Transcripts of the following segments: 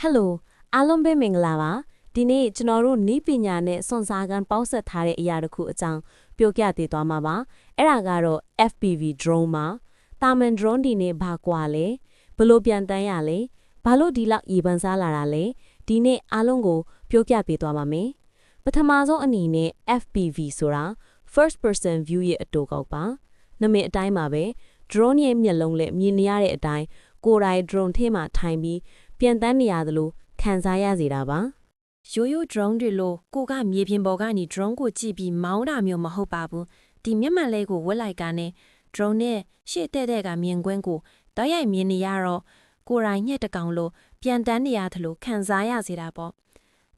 ဟယ်လိုအားလုံးပဲမင်္ဂလာပါဒီနေ့ကျွန်တော်တို့နီးပညာနဲ့စွန်စားကန်ပေါင်းဆက်ထားတဲ့အရာတစ်ခုအကြောင်းပြောပြပေးသွားမှာပါအဲ့ဒါကတော့ FPV drone ပါတာမန် drone ဒီနေ့ဘာကွာလဲဘလို့ပြန်တန်းရလဲဘာလို့ဒီလောက်ရေပန်းစားလာတာလဲဒီနေ့အားလုံးကိုပြောပြပေးသွားပါမယ်ပထမဆုံးအနေနဲ့ FPV ဆိုတာ first person view ရဲ့အတူကောက်ပါနာမည်အတိုင်းပါပဲ drone ရဲ့မျက်လုံးနဲ့မြင်နေရတဲ့အတိုင်းကိုယ်တိုင် drone ထဲမှာထိုင်ပြီး ပြန်တန်းနေရသလိုခံစားရစေတာပါရိုးရိုး drone တွေလို့ကိုကမြေပြင်ပေါ်ကနေ drone ကိုကြည့်ပြီးမောင်းတာမျိုးမဟုတ်ပါဘူးဒီမျက်မှန်လေးကိုဝက်လိုက်ကနေ drone နဲ့ရှေ့တဲ့တဲ့ကမြင်ကွင်းကိုတောက်ရိုက်မြင်နေရတော့ကိုယ်တိုင်ညက်တကောင်လို့ပြန်တန်းနေရသလိုခံစားရစေတာပေါ့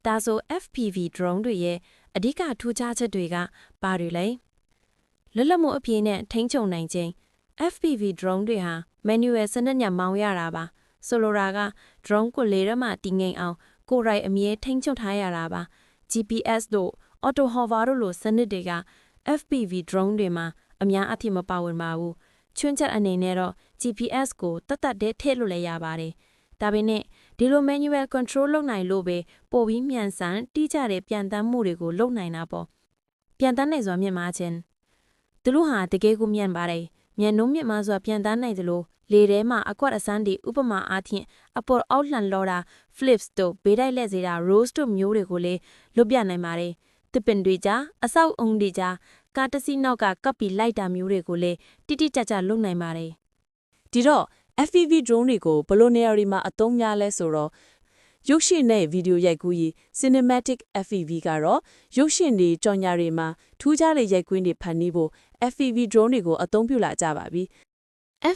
ဒါဆို FPV drone တွေရဲ့အဓိကထူးခြားချက်တွေကဘာတွေလဲလွတ်လပ်မှုအပြည့်နဲ့ထိန်းချုပ်နိုင်ခြင်း FPV drone တွေဟာ manual စနစ်ညမောင်းရတာပါ ဆိုလိုတာက drone ကိုလေရမှတည်ငြိမ်အောင် ကိုယ်တိုင်အမြဲထိန်းချုပ်ထားရတာပါ GPS တို့ auto hover တို့လိုစနစ်တွေက FPV drone တွေမှာအများအပြည့်မပါဝင်ပါဘူးချွန်းချက်အနေနဲ့တော့ GPS ကိုတတ်တတ်တဲ့ထည့်လို့လည်းရပါတယ်ဒါပေမဲ့ဒီလို manual control လုပ်နိုင်လို့ပဲပိုပြီးမြန်ဆန်တိကျတဲ့ပြန်တမ်းမှုတွေကိုလုပ်နိုင်တာပေါ့ပြန်တမ်းနိုင်စွာမြင့်မားခြင်းသူတို့ဟာတကယ်ကိုမြန်ပါတယ် မြန်နှုံးမြင့်မားစွာပြန်တမ်းနိုင်သလိုလေထဲမှာအကွက်အစမ်းတွေဥပမာအားဖြင့်အပေါ်အောက်လှန်လောတာ flips တို့ဘေးတိုက်လက်စေတာ rose တို့မျိုးတွေကိုလည်းလွတ်ပြနိုင်ပါတယ်။တစ်ပင်တွေကြားအဆောက်အုံတွေကြားကားတစ်စီးနောက်ကကပ်ပြီးလိုက်တာမျိုးတွေကိုလည်းတိတိကျကျလုပ်နိုင်ပါတယ်ဒီတော့ FPV drone တွေကိုဘယ်လိုနေရာတွေမှာအသုံးများလဲဆိုတော့ရုပ်ရှင်နဲ့ဗီဒီယိုရိုက်ကူးရေး cinematic FPV ကတော့ရုပ်ရှင်တွေကြော်ညာတွေမှာထူးခြားတဲ့ရိုက်ကွင်းတွေဖန်တီးဖို့ FPV drone တွေကိုအသုံးပြုလာကြပါပြီ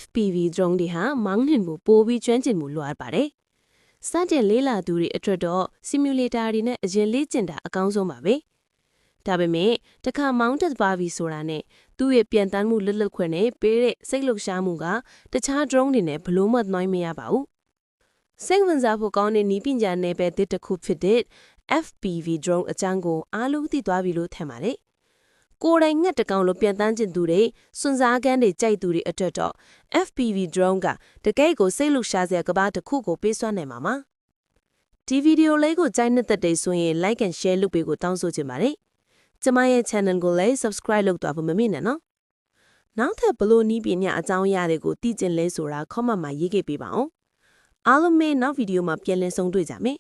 FPV drone တွေဟာမောင်းနှင်မှုပိုပြီးကျွမ်းကျင်မှုလိုအပ်ပါတယ်စတင်လေးလာသူတွေအတွက်တော့ simulator တွေနဲ့အရင်လေ့ကျင့်တာအကောင်းဆုံးပါပဲဒါပေမဲ့တစ်ခါမောင်းတက်ပါပြီဆိုတာနဲ့သူ့ရဲ့ပြန်တန်းမှုလွတ်လပ်ခွင့်နဲ့ပေးတဲ့စိတ်လှုပ်ရှားမှုကတခြား drone တွေနဲ့ဘလို့မှနှိုင်းမရပါဘူးစိတ်ဝင်စားဖို့ကောင်းတဲ့နီးပညာနယ်ပယ်တစ်တစ်ခုဖြစ်တဲ့ FPV drone အကြောင်းကိုအားလုံးသိသွားပြီလို့ထင်ပါတယ် ကိုယ်တိုင်ငှက်တကောင်လိုပြန်တန်းကျင်သူတွေစွန်စားကန်းတွေကြိုက်သူတွေအတွက်တော့ FPV drone ကတကယ်ကိုစိတ်လှုပ်ရှားစရာကဘာတစ်ခုကိုပေးစွမ်းနိုင်မှာပါဒီဗီဒီယိုလေးကိုကြိုက်နှစ်သက်တဲ့ဆိုရင် like and share လုပ်ပေးကိုတောင်းဆိုချင်ပါတယ်ကျမရဲ့ channel ကိုလည်း subscribe လုပ်သွားဖို့မမေ့နဲ့နော်နောက်ထပ်ဘလို့နီးပညာအကြောင်းအရာတွေကိုသိကျင်လဲဆိုတာ comment မှာရေးခဲ့ပေးပါအောင်အားလုံးပဲနောက်ဗီဒီယိုမှာပြန်လည်ဆုံတွေ့ကြမယ်